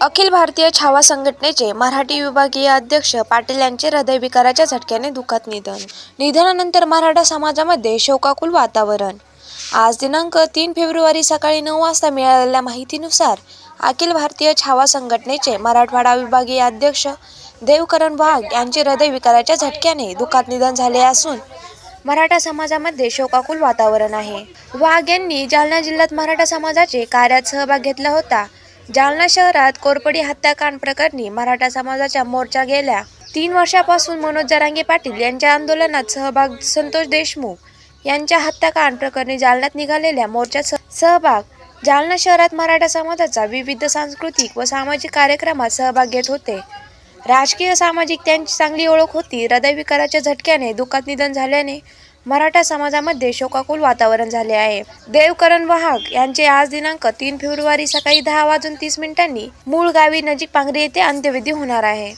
अखिल भारतीय छावा संघटनेचे मराठी विभागीय अध्यक्ष पाटील यांचे हृदयविकाराच्या झटक्याने दुःखद निधन. निधनानंतर मराठा समाजामध्ये शोकाकुल वातावरण. आज दिनांक तीन फेब्रुवारी सकाळी नऊ वाजता मिळालेल्या माहितीनुसार अखिल भारतीय छावा संघटनेचे मराठवाडा विभागीय अध्यक्ष देवकरण वाघ यांचे हृदयविकाराच्या झटक्याने दुःखात निधन झाले असून मराठा समाजामध्ये शोकाकुल वातावरण आहे. वाघ यांनी जालना जिल्ह्यात मराठा समाजाचे कार्यात सहभाग घेतला होता. जालना शहरात कोरपडी हत्याकांड प्रकरणी मराठा समाजाच्या मोर्चा गेल्या. तीन वर्षापासून मनोज जरांगे पाटील यांच्या आंदोलनात सहभाग संतोष देशमुख यांच्या हत्याकांड प्रकरणी जालन्यात निघालेल्या मोर्चात सहभाग. जालना शहरात मराठा समाजाचा विविध सांस्कृतिक व सामाजिक कार्यक्रमात सहभाग घेत होते. राजकीय सामाजिक त्यांची चांगली ओळख होती. हृदयविकाराच्या झटक्याने दुःखात निधन झाल्याने मराठा समाजामध्ये शोकाकुल वातावरण झाले आहे. देवकरण वाहक यांचे आज दिनांक तीन फेब्रुवारी सकाळी दहा वाजून तीस मिनिटांनी मूळ गावी नजीक पांगरी येथे अंत्यविधी होणार आहे.